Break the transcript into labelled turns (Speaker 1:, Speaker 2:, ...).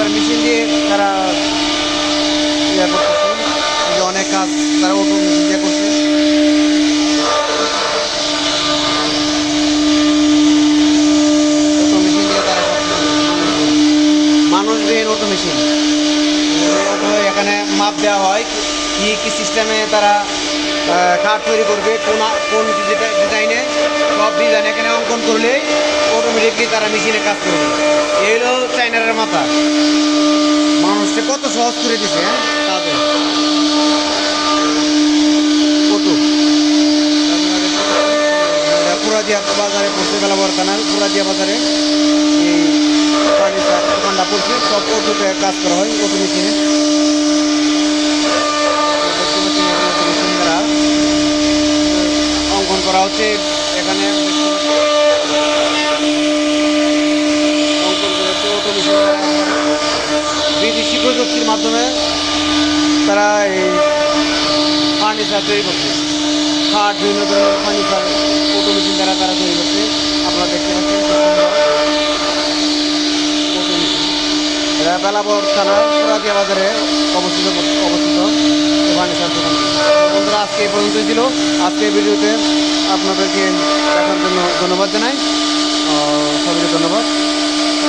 Speaker 1: একবার মেশিন দিয়ে তারা ইয়ে করতেছে। যে অনেক কাজ তারা অটো মেশিন দিয়ে করছে। অটো মেশিন দিয়ে তারা মানুষবিহীন অটো মেশিন এখানে মাপ দেওয়া হয় কি কি সিস্টেমে তারা কাঠ তৈরি করবে, কোন কোন ডিজাইনে সব ডিজাইন এখানে অঙ্কন করলে অটোমেটিকলি তারা মেশিনে কাজ করবে। এই হলো চাইনারের মাথা। মানুষকে কত সহজ করে দিছে হ্যাঁ? কাজে বাজারে পুরাদিয়া বাজারে। কাজ করা হয়। অঙ্কন করা হচ্ছে, এখানে অঙ্কন করা হচ্ছে অটো মেশিন দ্বারা বিদেশি প্রযুক্তির মাধ্যমে তারা এই ফার্নিচার তৈরি করছে। খাট বিভিন্ন ধরনের ফার্নিচার অটো মেশিন দ্বারা তারা তৈরি করছে। আপনারা দেখতে পাচ্ছেন এটা বেলাবর থানা বাজারে অবস্থিত অবস্থিত ফার্নিচার দোকান। বন্ধুরা, আজকে এই পর্যন্তই ছিল। আজকে এই ভিডিওতে আপনাদেরকে দেখার জন্য ধন্যবাদ জানাই। সবাইকে ধন্যবাদ।